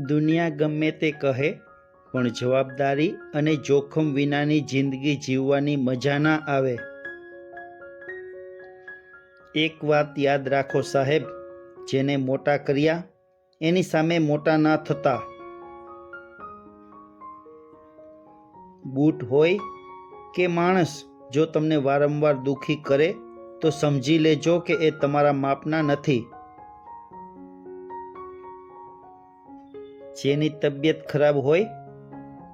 દુનિયા ગમે તે કહે, પણ જવાબદારી અને જોખમ વિનાની જિંદગી જીવવાની મજા ના આવે. એક વાત યાદ રાખો સાહેબ, જેને મોટા કર્યા, એની સામે મોટા ના થતા. બૂટ હોય કે માણસ, જો તમને વારંવાર દુખી કરે, તો સમજી લેજો કે એ તમારા માપના નથી. જેની તબિયત ખરાબ હોય,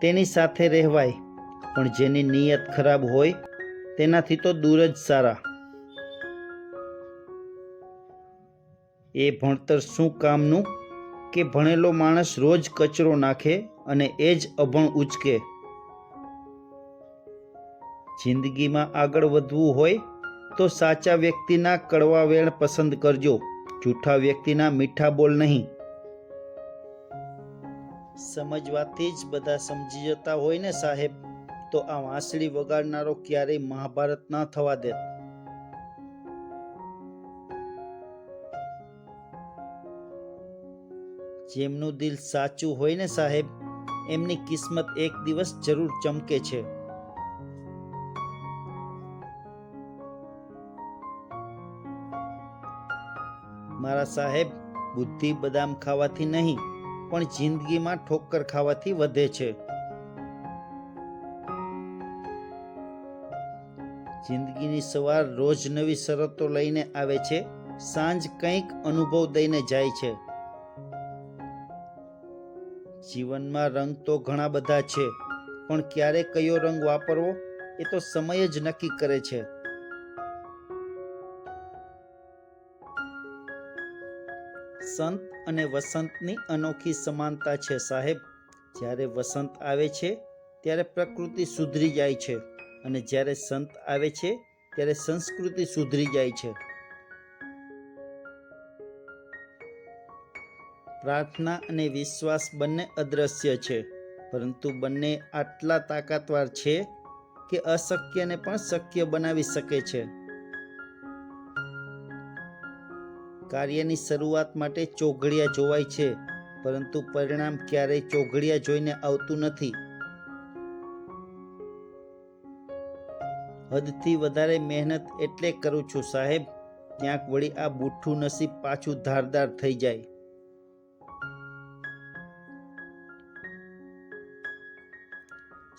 તેની સાથે રહેવાય. પણ જેની નિયત ખરાબ હોય, તેનાથી તો દૂર જ સારા. એ ભણતર શું કામનું કે ભણેલો માણસ રોજ કચરો નાખે અને એ જ અભણ ઉચકે? જિંદગીમાં આગળ વધવું હોય તો સાચા વ્યક્તિના કડવા વેણ પસંદ કરજો. જૂઠા વ્યક્તિના મીઠા બોલ નહીં. સમજવાથી જ બધા સમજી જતા હોય ને સાહેબ, તો આ વાંસળી વગાડનારો ક્યારેય મહાભારત ના થવા દે. જેમનું દિલ સાચું હોય ને સાહેબ, એમની કિસ્મત એક દિવસ જરૂર ચમકે છે. મારા સાહેબ, બુદ્ધિ બદામ ખાવાથી નહીં. પણ જિંદગીમાં ઠોકર ખાવાથી વધે છે. જિંદગીની સવાર રોજ નવી શરતો લઈને આવે છે. સાંજ કંઈક અનુભવ દઈને જાય છે. જીવનમાં રંગ તો ઘણા બધા છે, પણ ક્યારે કયો રંગ વાપરવો એ તો સમય જ નક્કી કરે છે. સંત અને વસંતની અનોખી સમાનતા છે સાહેબ. જ્યારે વસંત આવે છે, ત્યારે પ્રકૃતિ સુધરી જાય છે અને જ્યારે સંત આવે છે, ત્યારે સંસ્કૃતિ સુધરી જાય છે. પ્રાર્થના અને વિશ્વાસ બંને અદ્રશ્ય છે, પરંતુ બંને આટલા તાકાતવાર છે કે અશક્યને પણ શક્ય બનાવી શકે છે. કાર્યની શરૂઆત માટે ચોઘડિયા જોવાય છે, પરંતુ પરિણામ ક્યારેય ચોઘડિયા જોઈને આવતું નથી. હદથી વધારે મહેનત એટલે કરું છું, સાહેબ. ક્યાંક વળી આ બુઠ્ઠું નસીબ પાછું ધારદાર થઈ જાય.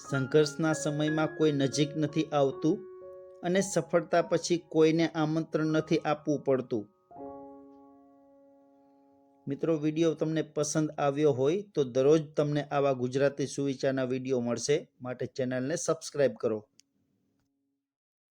સંઘર્ષના સમયમાં કોઈ નજીક નથી આવતું અને સફળતા પછી કોઈને આમંત્રણ નથી આપવું પડતું. મિત્રો, વીડિયો તમને પસંદ આવ્યો હોય તો દરરોજ તમને આવા ગુજરાતી સુવિચારના વીડિયો મળશે. માટે ચેનલને સબસ્ક્રાઈબ કરો.